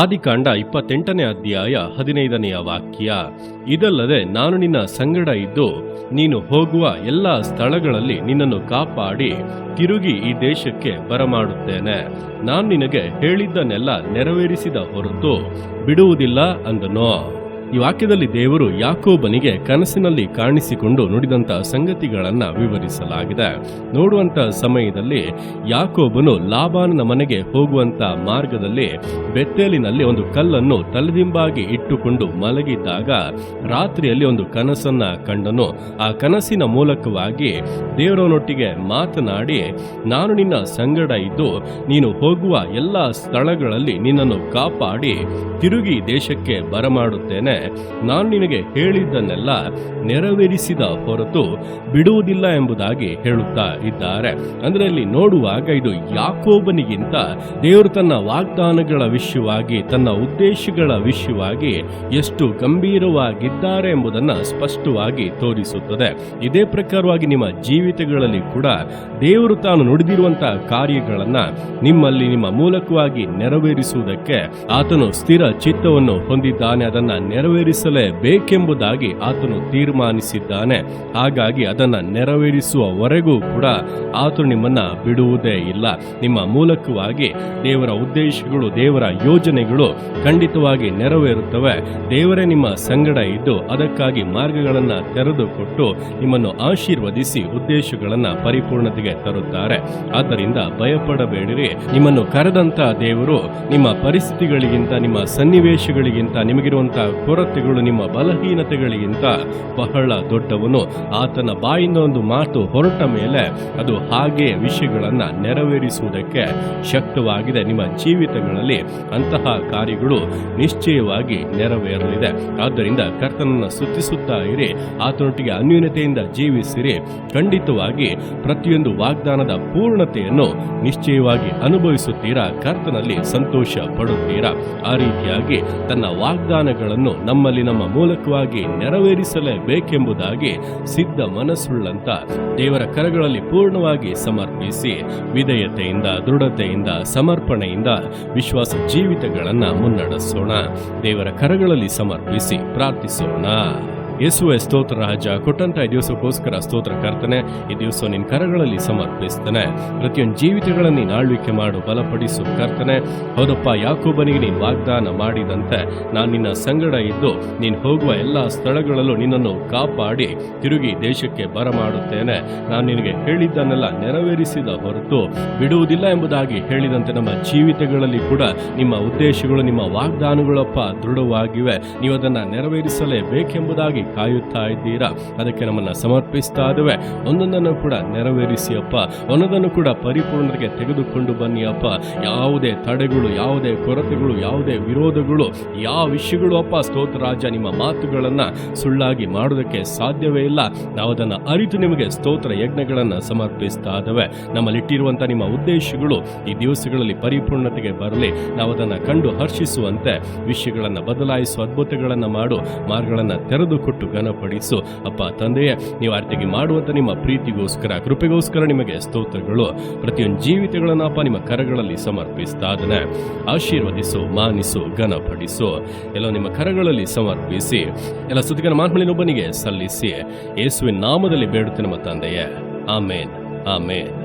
ಆದಿಕಾಂಡ ಇಪ್ಪತ್ತೆಂಟನೇ ಅಧ್ಯಾಯ ಹದಿನೈದನೆಯ ವಾಕ್ಯ. ಇದಲ್ಲದೆ ನಾನು ನಿನ್ನ ಸಂಗಡ ಇದ್ದು ನೀನು ಹೋಗುವ ಎಲ್ಲ ಸ್ಥಳಗಳಲ್ಲಿ ನಿನ್ನನ್ನು ಕಾಪಾಡಿ ತಿರುಗಿ ಈ ದೇಶಕ್ಕೆ ಬರಮಾಡುತ್ತೇನೆ. ನಾನು ನಿನಗೆ ಹೇಳಿದ್ದನ್ನೆಲ್ಲ ನೆರವೇರಿಸಿದ ಹೊರತು ಬಿಡುವುದಿಲ್ಲ ಅಂದನು. ಈ ವಾಕ್ಯದಲ್ಲಿ ದೇವರು ಯಾಕೋಬನಿಗೆ ಕನಸಿನಲ್ಲಿ ಕಾಣಿಸಿಕೊಂಡು ನುಡಿದಂತ ಸಂಗತಿಗಳನ್ನ ವಿವರಿಸಲಾಗಿದೆ. ನೋಡುವಂತ ಸಮಯದಲ್ಲಿ ಯಾಕೋಬನು ಲಾಬಾನನ ಮನೆಗೆ ಹೋಗುವಂತ ಮಾರ್ಗದಲ್ಲಿ ಬೆತ್ತೇಲಿನಲ್ಲಿ ಒಂದು ಕಲ್ಲನ್ನು ತಲೆದಿಂಬಾಗಿ ಇಟ್ಟುಕೊಂಡು ಮಲಗಿದ್ದಾಗ ರಾತ್ರಿಯಲ್ಲಿ ಒಂದು ಕನಸನ್ನ ಕಂಡನು. ಆ ಕನಸಿನ ಮೂಲಕವಾಗಿ ದೇವರವನೊಟ್ಟಿಗೆ ಮಾತನಾಡಿ, ನಾನು ನಿನ್ನ ಸಂಗಡ ಇದ್ದು, ನೀನು ಹೋಗುವ ಎಲ್ಲ ಸ್ಥಳಗಳಲ್ಲಿ ನಿನ್ನನ್ನು ಕಾಪಾಡಿ, ತಿರುಗಿ ದೇಶಕ್ಕೆ ಬರಮಾಡುತ್ತೇನೆ. ನಾನು ನಿನಗೆ ಹೇಳಿದ್ದನ್ನೆಲ್ಲ ನೆರವೇರಿಸಿದ ಹೊರತು ಬಿಡುವುದಿಲ್ಲ ಎಂಬುದಾಗಿ ಹೇಳುತ್ತಾ ಇದ್ದಾರೆ. ಅಂದರೆ ಇಲ್ಲಿ ನೋಡುವಾಗ ಇದು ಯಾಕೋಬನಿಗಿಂತ ದೇವರು ತನ್ನ ವಾಗ್ದಾನಗಳ ವಿಷಯವಾಗಿ, ತನ್ನ ಉದ್ದೇಶಗಳ ವಿಷಯವಾಗಿ ಎಷ್ಟು ಗಂಭೀರವಾಗಿದ್ದಾರೆ ಎಂಬುದನ್ನು ಸ್ಪಷ್ಟವಾಗಿ ತೋರಿಸುತ್ತದೆ. ಇದೇ ಪ್ರಕಾರವಾಗಿ ನಿಮ್ಮ ಜೀವಿತಗಳಲ್ಲಿ ಕೂಡ ದೇವರು ತಾನು ನುಡಿದಿರುವಂತಹ ಕಾರ್ಯಗಳನ್ನ ನಿಮ್ಮಲ್ಲಿ ನಿಮ್ಮ ಮೂಲಕವಾಗಿ ನೆರವೇರಿಸುವುದಕ್ಕೆ ಆತನು ಸ್ಥಿರ ಚಿತ್ತವನ್ನು ಹೊಂದಿದ್ದಾನೆ. ಅದನ್ನ ನೆರವೇರಿಸಲೇಬೇಕೆಂಬುದಾಗಿ ಆತನು ತೀರ್ಮಾನಿಸಿದ್ದಾನೆ. ಹಾಗಾಗಿ ಅದನ್ನು ನೆರವೇರಿಸುವವರೆಗೂ ಕೂಡ ಆತನು ನಿಮ್ಮನ್ನು ಬಿಡುವುದೇ ಇಲ್ಲ. ನಿಮ್ಮ ಮೂಲಕವಾಗಿ ದೇವರ ಉದ್ದೇಶಗಳು, ದೇವರ ಯೋಜನೆಗಳು ಖಂಡಿತವಾಗಿ ನೆರವೇರುತ್ತವೆ. ದೇವರೇ ನಿಮ್ಮ ಸಂಗಡ ಇದ್ದು ಅದಕ್ಕಾಗಿ ಮಾರ್ಗಗಳನ್ನು ತೆರೆದುಕೊಟ್ಟು ನಿಮ್ಮನ್ನು ಆಶೀರ್ವದಿಸಿ ಉದ್ದೇಶಗಳನ್ನು ಪರಿಪೂರ್ಣತೆಗೆ ತರುತ್ತಾರೆ. ಆದ್ದರಿಂದ ಭಯಪಡಬೇಡಿರಿ. ನಿಮ್ಮನ್ನು ಕರೆದಂತ ದೇವರು ನಿಮ್ಮ ಪರಿಸ್ಥಿತಿಗಳಿಗಿಂತ, ನಿಮ್ಮ ಸನ್ನಿವೇಶಗಳಿಗಿಂತ ನಿಮಗಿರುವಂತಹ ಕೊರತೆಗಳು ನಿಮ್ಮ ಬಲಹೀನತೆಗಳಿಗಿಂತ ಬಹಳ ದೊಡ್ಡವನು. ಆತನ ಬಾಯಿಂದ ಒಂದು ಮಾತು ಹೊರಟ ಮೇಲೆ ಅದು ಹಾಗೆ ವಿಷಯಗಳನ್ನು ನೆರವೇರಿಸುವುದಕ್ಕೆ ಶಕ್ತವಾಗಿದೆ. ನಿಮ್ಮ ಜೀವಿತಗಳಲ್ಲಿ ಅಂತಹ ಕಾರ್ಯಗಳು ನಿಶ್ಚಯವಾಗಿ ನೆರವೇರಲಿದೆ. ಆದ್ದರಿಂದ ಕರ್ತನನ್ನು ಸುತ್ತಿಸುತ್ತಾ ಇರಿ. ಆತನೊಟ್ಟಿಗೆ ಅನ್ಯೂನ್ಯತೆಯಿಂದ ಜೀವಿಸಿರಿ. ಖಂಡಿತವಾಗಿ ಪ್ರತಿಯೊಂದು ವಾಗ್ದಾನದ ಪೂರ್ಣತೆಯನ್ನು ನಿಶ್ಚಯವಾಗಿ ಅನುಭವಿಸುತ್ತೀರಾ? ಕರ್ತನಲ್ಲಿ ಸಂತೋಷ ಪಡುತ್ತೀರಾ ಆ ರೀತಿಯಾಗಿ ತನ್ನ ವಾಗ್ದಾನಗಳನ್ನು ನಮ್ಮಲ್ಲಿ ನಮ್ಮ ಮೂಲಕವಾಗಿ ನೆರವೇರಿಸಲೇಬೇಕೆಂಬುದಾಗಿ ಸಿದ್ಧ ಮನಸ್ಸುಳ್ಳಂತ ದೇವರ ಕರಗಳಲ್ಲಿ ಪೂರ್ಣವಾಗಿ ಸಮರ್ಪಿಸಿ ವಿಧೇಯತೆಯಿಂದ, ದೃಢತೆಯಿಂದ, ಸಮರ್ಪಣೆಯಿಂದ ವಿಶ್ವಾಸ ಜೀವಿತಗಳನ್ನು ಮುನ್ನಡೆಸೋಣ. ದೇವರ ಕರಗಳಲ್ಲಿ ಸಮರ್ಪಿಸಿ ಪ್ರಾರ್ಥಿಸೋಣ. ಯೇಸುವೆ ಸ್ತೋತ್ರ, ರಾಜ, ಕೊಟ್ಟಂತ ಈ ದಿವಸಕ್ಕೋಸ್ಕರ ಸ್ತೋತ್ರ ಕರ್ತನೆ, ಈ ದಿವಸ ನಿನ್ನ ಕರಗಳಲ್ಲಿ ಸಮರ್ಪಿಸ್ತಾನೆ. ಪ್ರತಿಯೊಂದು ಜೀವಿತಗಳನ್ನು ನೀನು ಆಳ್ವಿಕೆ ಮಾಡು, ಬಲಪಡಿಸು ಕರ್ತನೆ. ಹೌದಪ್ಪ, ಯಾಕೋಬನಿಗೆ ನೀನು ವಾಗ್ದಾನ ಮಾಡಿದಂತೆ ನಾನು ನಿನ್ನ ಸಂಗಡ ಇದ್ದು ನೀನು ಹೋಗುವ ಎಲ್ಲ ಸ್ಥಳಗಳಲ್ಲೂ ನಿನ್ನನ್ನು ಕಾಪಾಡಿ ತಿರುಗಿ ದೇಶಕ್ಕೆ ಬರಮಾಡುತ್ತೇನೆ. ನಾನು ನಿನಗೆ ಹೇಳಿದ್ದನ್ನೆಲ್ಲ ನೆರವೇರಿಸಿದ ಹೊರತು ಬಿಡುವುದಿಲ್ಲ ಎಂಬುದಾಗಿ ಹೇಳಿದಂತೆ ನಮ್ಮ ಜೀವಿತಗಳಲ್ಲಿ ಕೂಡ ನಿಮ್ಮ ಉದ್ದೇಶಗಳು, ನಿಮ್ಮ ವಾಗ್ದಾನಗಳಪ್ಪ ದೃಢವಾಗಿವೆ. ನೀವು ಅದನ್ನು ನೆರವೇರಿಸಲೇಬೇಕೆಂಬುದಾಗಿ ಕಾಯುತ್ತಾ ಇದ್ದೀರಾ? ಅದಕ್ಕೆ ನಮ್ಮನ್ನ ಸಮರ್ಪಿಸ್ತಾ ಇದ್ದೇವೆ. ಒಂದೊಂದನ್ನು ಕೂಡ ನೆರವೇರಿಸಿ ಅಪ್ಪ ಒಂದೊಂದನ್ನು ಕೂಡ ಪರಿಪೂರ್ಣತೆಗೆ ತೆಗೆದುಕೊಂಡು ಬನ್ನಿ ಅಪ್ಪ ಯಾವುದೇ ತಡೆಗಳು, ಯಾವುದೇ ಕೊರತೆಗಳು, ಯಾವುದೇ ವಿರೋಧಗಳು, ಯಾವ ವಿಷಯಗಳು ಅಪ್ಪ, ಸ್ತೋತ್ರ ರಾಜ, ನಿಮ್ಮ ಮಾತುಗಳನ್ನ ಸುಳ್ಳಾಗಿ ಮಾಡೋದಕ್ಕೆ ಸಾಧ್ಯವೇ ಇಲ್ಲ. ನಾವು ಅದನ್ನು ಅರಿತು ನಿಮಗೆ ಸ್ತೋತ್ರ ಯಜ್ಞಗಳನ್ನು ಸಮರ್ಪಿಸ್ತಾ ಇದ್ದೇವೆ. ನಮ್ಮಲ್ಲಿಟ್ಟಿರುವಂಥ ನಿಮ್ಮ ಉದ್ದೇಶಗಳು ಈ ದಿವಸಗಳಲ್ಲಿ ಪರಿಪೂರ್ಣತೆಗೆ ಬರಲಿ. ನಾವು ಅದನ್ನು ಕಂಡು ಹರ್ಷಿಸುವಂತೆ, ವಿಷಯಗಳನ್ನು ಬದಲಾಯಿಸುವ ಅದ್ಭುತಗಳನ್ನು ಮಾಡು, ಮಾರ್ಗಗಳನ್ನು ತೆರೆದುಕೊಟ್ಟು ಘನಪಡಿಸು. ಅಪ್ಪ, ತಂದೆಯೇ, ನೀವು ಆರ್ತಿಗೆ ಮಾಡುವಂಥ ನಿಮ್ಮ ಪ್ರೀತಿಗೋಸ್ಕರ, ಕೃಪೆಗೋಸ್ಕರ ನಿಮಗೆ ಸ್ತೋತ್ರಗಳು. ಪ್ರತಿಯೊಂದು ಜೀವಿತಗಳನ್ನು ಅಪ್ಪ ನಿಮ್ಮ ಕರಗಳಲ್ಲಿ ಸಮರ್ಪಿಸ್ತಾ ಅದನ್ನ ಆಶೀರ್ವದಿಸು, ಮಾನಿಸು, ಘನಪಡಿಸು. ಎಲ್ಲ ನಿಮ್ಮ ಕರಗಳಲ್ಲಿ ಸಮರ್ಪಿಸಿ. ಎಲ್ಲ ಸುದ್ದಿಗಾರ ಮಾನ್ಮಳಿನೊಬ್ಬನಿಗೆ ಸಲ್ಲಿಸಿ. ಯೇಸುವಿನ ನಾಮದಲ್ಲಿ ಬೇಡುತ್ತೆ ನಮ್ಮ ತಂದೆಯೇ. ಆಮೇನ್. ಆಮೇನ್.